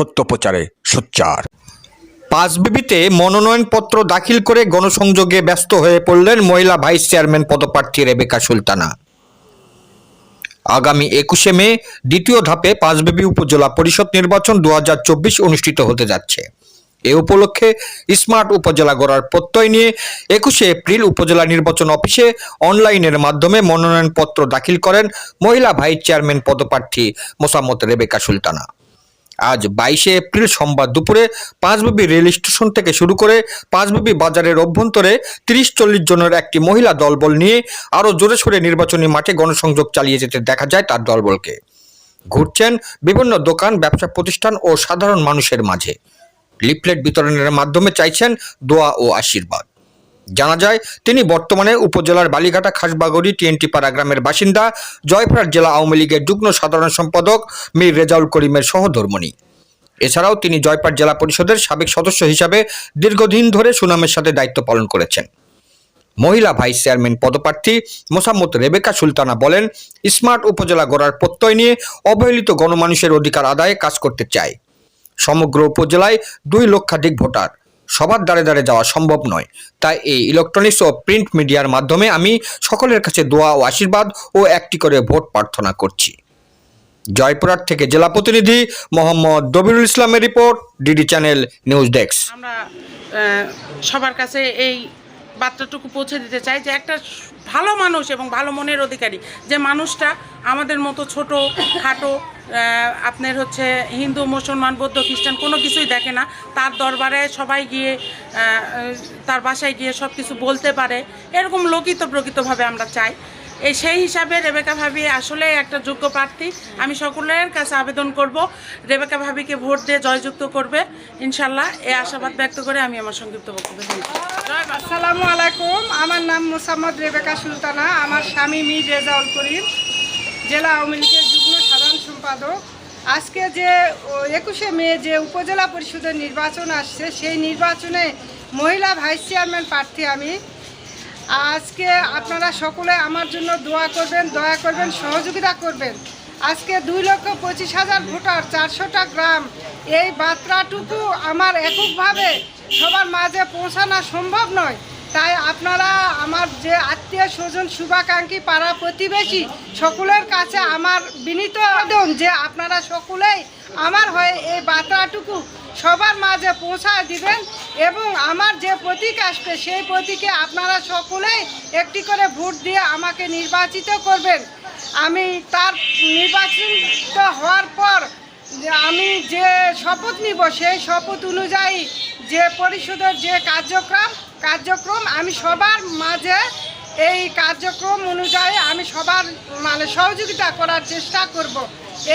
সত্য প্রচারে সোচ্চার। পাঁচবিবিতে মনোনয়নপত্র দাখিল করে গণসংযোগে ব্যস্ত হয়ে পড়লেন মহিলা ভাইস চেয়ারম্যান পদপ্রার্থী রেবেকা সুলতানা। আগামী একুশে মে, দ্বিতীয় ধাপে পাঁচবিবি উপজেলা পরিষদ নির্বাচন দুহাজার চব্বিশ অনুষ্ঠিত হতে যাচ্ছে। এ উপলক্ষে স্মার্ট উপজেলা গড়ার প্রত্যয় নিয়ে একুশে এপ্রিল উপজেলা নির্বাচন অফিসে অনলাইনের মাধ্যমে মনোনয়নপত্র দাখিল করেন মহিলা ভাইস চেয়ারম্যান পদপ্রার্থী মোসাম্মত রেবেকা সুলতানা। আজ বাইশে এপ্রিল সোমবার দুপুরে পাঁচবিবি রেল স্টেশন থেকে শুরু করে পাঁচবিবি বাজারের অভ্যন্তরে তিরিশ চল্লিশ জনের একটি মহিলা দলবল নিয়ে আরও জোরে সোরে নির্বাচনী মাঠে গণসংযোগ চালিয়ে যেতে দেখা যায় তার দলবলকে। ঘুরছেন বিভিন্ন দোকান, ব্যবসা প্রতিষ্ঠান ও সাধারণ মানুষের মাঝে। লিফলেট বিতরণের মাধ্যমে চাইছেন দোয়া ও আশীর্বাদ। জানা যায়, তিনি বর্তমানে উপজেলার বালিঘাটা খাসবাগড়ি টিএনটি পাড়া গ্রামের বাসিন্দা জয়পুরহাট জেলা আওয়ামী লীগের যুগ্ম সাধারণ সম্পাদক মীর রেজাউল করিমের সহধর্মণী। এছাড়াও তিনি জয়পাট জেলা পরিষদের সাবেক সদস্য হিসাবে দীর্ঘদিন ধরে সুনামের সাথে দায়িত্ব পালন করেছেন। মহিলা ভাইস চেয়ারম্যান পদপ্রার্থী মোসাম্মত রেবেকা সুলতানা বলেন, স্মার্ট উপজেলা গড়ার প্রত্যয় নিয়ে অবহেলিত গণমানুষের অধিকার আদায়ে কাজ করতে চায়। সমগ্র উপজেলায় দুই লক্ষাধিক ভোটার। সবার দ্বারে দ্বারে যাওয়া সম্ভব নয়। তাই এই ইলেকট্রনিক্স ও প্রিন্ট মিডিয়ার মাধ্যমে আমি সকলের কাছে দোয়া ও আশীর্বাদ ও একটি করে ভোট প্রার্থনা করছি। জয়পুরহাট থেকে জেলা প্রতিনিধি মোহাম্মদ দবিরুল ইসলামের report, DD channel news desk. আমরা সবার কাছে এই বার্তাটুকু পৌঁছে দিতে চাই যে একটা ভালো মানুষ এবং ভালো মনের অধিকারী, যে মানুষটা আমাদের মতো ছোট, খাটো আপনার হচ্ছে হিন্দু, মুসলমান, বৌদ্ধ, খ্রিস্টান কোনো কিছুই দেখে না। তার দরবারে সবাই গিয়ে তার বাসায় গিয়ে সব কিছু বলতে পারে। এরকম লোকিত প্রকৃতভাবে আমরা চাই। এই সেই হিসাবে রেবেকা ভাবি আসলে একটা যোগ্য প্রার্থী। আমি সকলের কাছে আবেদন করব, রেবেকা ভাবিকে ভোট দিয়ে জয়যুক্ত করবে। ইনশাল্লাহ এই আশাবাদ ব্যক্ত করে আমি আমার সংক্ষিপ্ত বক্তব্য। আসসালামু আলাইকুম। আমার নাম মোসাম্মদ রেবেকা সুলতানা। আমার স্বামী মীর রেজাউল করিম, জেলা আওয়ামী লীগের যুগ্ম সাধারণ সম্পাদক। আজকে যে একুশে মে যে উপজেলা পরিষদের নির্বাচন আসছে, সেই নির্বাচনে মহিলা ভাইস চেয়ারম্যান প্রার্থী আমি আজকে আপনারা সকলে আমার জন্য দোয়া করবেন, দয়া করবেন, সহযোগিতা করবেন। আজকে দুই লক্ষ পঁচিশ হাজার ভোটার, চারশোটা গ্রাম, এই বার্তাটুকু আমার এককভাবে সবার মাঝে পৌঁছানো সম্ভব নয়। তাই আপনারা আমার যে আত্মীয় স্বজন শুভাকাঙ্ক্ষী পাড়া প্রতিবেশী সকলের কাছে আমার বিনীত যে আপনারা সকলেই আমার হয়ে এই বার্তাটুকু সবার মাঝে পৌঁছায় দিবেন এবং আমার যে প্রতীক আসবে, সেই প্রতীকে আপনারা সকলেই একটি করে ভোট দিয়ে আমাকে নির্বাচিত করবেন। আমি তার নির্বাচিত হওয়ার পর আমি যে শপথ নিব, সেই শপথ অনুযায়ী যে পরিষদের যে কার্যক্রম কার্যক্রম আমি সবার মাঝে এই কার্যক্রম অনুযায়ী আমি সবার মানে সহযোগিতা করার চেষ্টা করব।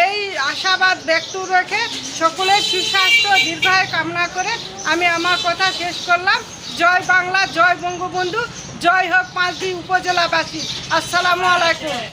এই আশাবাদ ব্যক্ত রেখে সকলের সুস্বাস্থ্য, দীর্ঘায় কামনা করে আমি আমার কথা শেষ করলাম। জয় বাংলা, জয় বঙ্গবন্ধু, জয় হোক পাঁচটি উপজেলাবাসী। আসসালামু আলাইকুম।